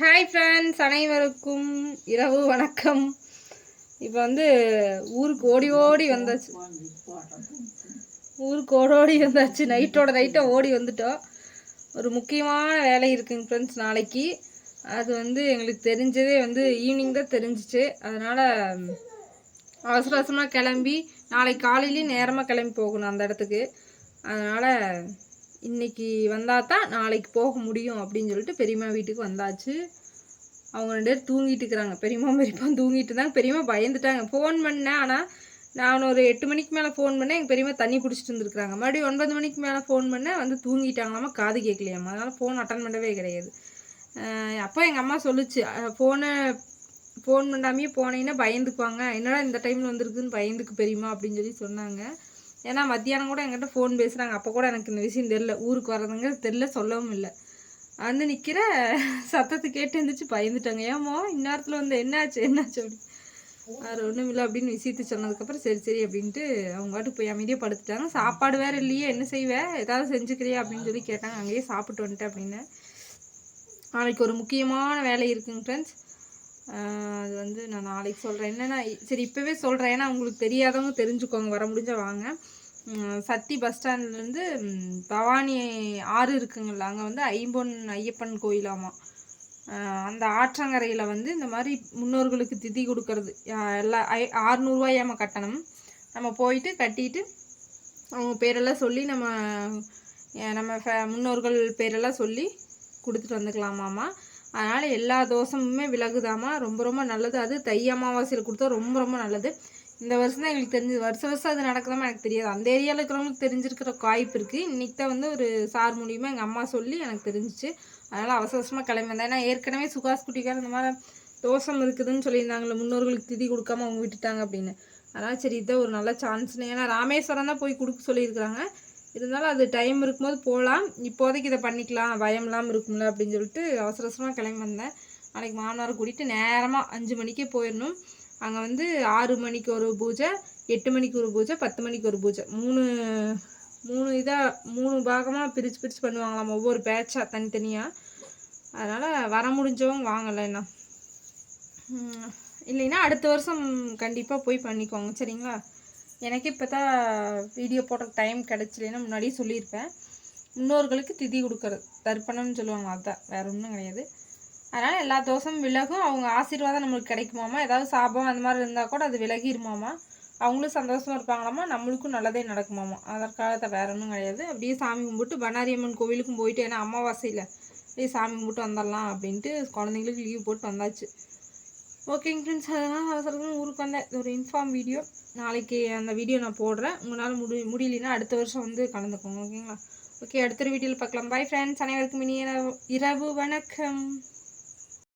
Hi friends அனைவருக்கும் இரவு வணக்கம். இப்போ வந்து ஊருக்கு ஓடி ஓடி வந்தாச்சு. ஊருக்கு ஓடி ஓடி வந்தாச்சு. நைட்டோட நைட்டாக ஓடி வந்துட்டோம். ஒரு முக்கியமான வேலை இருக்குங்க ஃப்ரெண்ட்ஸ் நாளைக்கு. அது வந்து எங்களுக்கு தெரிஞ்சதே வந்து ஈவினிங் தான் தெரிஞ்சிச்சு. அதனால் அவசர அவசரமாக கிளம்பி நாளைக்கு காலையிலேயும் நேரமாக கிளம்பி போகணும் அந்த இடத்துக்கு. அதனால் இன்னைக்கு வந்தால் தான் நாளைக்கு போக முடியும் அப்படின்னு சொல்லிட்டு பெரியம்மா வீட்டுக்கு வந்தாச்சு. அவங்க ரெண்டு பேரும் தூங்கிட்டு இருக்கிறாங்க. பெரியம்மா பெரியம்மா தூங்கிட்டு இருந்தாங்க. பெரியம்மா பயந்துட்டாங்க. ஃபோன் பண்ணேன். ஆனால் நான் ஒரு எட்டு மணிக்கு மேலே ஃபோன் பண்ணேன். எங்கள் பெரியம்மா தண்ணி பிடிச்சிட்டு இருந்துருக்காங்க மறுபடியும் ஒன்பது மணிக்கு மேலே ஃபோன் பண்ணேன். வந்து தூங்கிட்டாங்களாமா? காது கேட்கலையாம்மா அதனால் ஃபோன் அட்டன் பண்ணவே கிடையாது. அப்போ எங்கள் அம்மா சொல்லுச்சு. ஃபோனை ஃபோன் பண்ணாமையே போனீங்கன்னா பயந்துக்குவாங்க. என்னடா இந்த டைமில் வந்திருக்குன்னு பயந்துக்கு பெரியம்மா அப்படின்னு சொல்லி சொன்னாங்க. ஏன்னா மத்தியானம் கூட என்கிட்ட ஃபோன் பேசுகிறாங்க அப்போ கூட எனக்கு இந்த விஷயம் தெரில ஊருக்கு வர்றதுங்க தெரில சொல்லவும் இல்லை. வந்து நிற்கிற சத்தத்தை கேட்டு இருந்துச்சு பயந்துட்டாங்க. ஏமோ இந்நேரத்தில் வந்து என்னாச்சு? என்னாச்சு? அப்படி. வேறு ஒன்றும் இல்லை அப்படின்னு விஷயத்தை சொன்னதுக்கப்புறம் சரி சரி அப்படின்ட்டு அவங்க பாட்டுக்கு போய் அமைதியாக படுத்துட்டாங்க. சாப்பாடு வேறு இல்லையே என்ன செய்வேன் ஏதாவது செஞ்சுக்கிறியா? அப்படின்னு சொல்லி கேட்டாங்க. அங்கேயே சாப்பிட்டு வந்துட்டேன் அப்படின்னு. நாளைக்கு ஒரு முக்கியமான வேலை இருக்குங்க ஃப்ரெண்ட்ஸ் அது வந்து நான் நாளைக்கு சொல்கிறேன் என்னென்னா சரி இப்போவே சொல்கிறேன் ஏன்னா உங்களுக்கு தெரியாதவங்க தெரிஞ்சுக்கோங்க. வர முடிஞ்ச வாங்க. சத்தி பஸ் ஸ்டாண்ட்லேருந்து பவானி ஆறு இருக்குங்கள்ல அங்கே வந்து ஐம்பொன் ஐயப்பன் கோயிலாமா? அந்த ஆற்றங்கரையில் வந்து இந்த மாதிரி முன்னோர்களுக்கு திதி கொடுக்கறது. எல்லா ஐ ஆறுநூறுவாயாம கட்டணம். நம்ம போயிட்டு கட்டிட்டு அவங்க பேரெல்லாம் சொல்லி நம்ம நம்ம ஃபே- முன்னோர்கள் பேரெல்லாம் சொல்லி கொடுத்துட்டு வந்துக்கலாமாம்மா? அதனால் எல்லா தோஷமுமே விலகுதாம்மா ரொம்ப ரொம்ப நல்லது. அது தை அமாவாசையில் கொடுத்தா ரொம்ப ரொம்ப நல்லது. இந்த வருஷம் தான் எங்களுக்கு தெரிஞ்சு வருஷம் வருஷம் அது நடக்குதாமா எனக்கு தெரியாது. அந்த ஏரியாவில் இருக்கிறவங்களுக்கு தெரிஞ்சிருக்கிற வாய்ப்பு இருக்குது இன்றைக்கி தான் வந்து ஒரு சார் மூலியமாக எங்கள் அம்மா சொல்லி எனக்கு தெரிஞ்சிச்சு. அதனால் அவசரமாக கிளம்பி வந்தேன். ஏன்னா ஏற்கனவே சுகாஸ் குட்டிக்கார இந்த மாதிரி தோஷம் இருக்குதுன்னு சொல்லியிருந்தாங்களே முன்னோர்களுக்கு திதி கொடுக்காம அவங்க விட்டுட்டாங்க அப்படின்னு. அதனால் சரி இதான் ஒரு நல்ல சான்ஸ்னு ஏன்னா ராமேஸ்வரம் தான் போய் கொடுக்க சொல்லியிருக்கிறாங்க. இருந்தாலும் அது டைம் இருக்கும்போது போகலாம் இப்போதைக்கு இதை பண்ணிக்கலாம். பயம் இல்லாமல் இருக்கும்ல அப்படின்னு சொல்லிட்டு அவசர அவசரமாக கிளம்பி வந்தேன். நாளைக்கு மாமனார் கூட்டிகிட்டு நேரமாக அஞ்சு மணிக்கே போயிடணும். அங்கே வந்து ஆறு மணிக்கு ஒரு பூஜை எட்டு மணிக்கு ஒரு பூஜை பத்து மணிக்கு ஒரு பூஜை. மூணு மூணு இதாக மூணு பாகமாக பிரித்து பிரித்து பண்ணுவாங்களாம். ஒவ்வொரு பேட்சாக தனித்தனியாக அதனால் வர முடிஞ்சவங்க வாங்கலை இல்லைன்னா அடுத்த வருஷம் கண்டிப்பாக போய் பண்ணிக்கோங்க. சரிங்களா? எனக்கு இப்போ தான் வீடியோ போடுற டைம் கிடச்சிலேன்னு முன்னாடியே சொல்லியிருப்பேன். முன்னோர்களுக்கு திதி கொடுக்கறது தர்ப்பணம்னு சொல்லுவாங்க அதுதான் வேற ஒன்றும் கிடையாது. அதனால் எல்லா தோஷமும் விலகும். அவங்க ஆசீர்வாதம் நம்மளுக்கு கிடைக்குமாமா? ஏதாவது சாபம் அந்த மாதிரி இருந்தால் கூட அது விலகிருமாமா? அவங்களும் சந்தோஷமாக இருப்பாங்களாமா? நம்மளுக்கும் நல்லதே நடக்குமாமா? அதற்காக வேற ஒன்றும் கிடையாது. அப்படியே சாமி கும்பிட்டு பனாரியம்மன் கோவிலுக்கும் போயிட்டு ஏன்னா அமாவாசையில் அப்படியே சாமி கும்பிட்டு வந்துடலாம் அப்படின்ட்டு குழந்தைங்களுக்கு லீவ் போட்டு வந்தாச்சு. ஓகேங்க ஃப்ரெண்ட்ஸ் அதனால் அவசரமாக ஊருக்கு வந்தேன். இது ஒரு இன்ஃபார்ம் வீடியோ நாளைக்கு அந்த வீடியோ நான் போடுறேன். உங்களால் முடி முடியலன்னா அடுத்த வருஷம் வந்து கலந்துக்கோங்க ஓகேங்களா ஓகே அடுத்த வீடியோவில் பார்க்கலாம். பை ஃப்ரெண்ட்ஸ் அனைவருக்கும் இனி இரவு- இரவு வணக்கம்.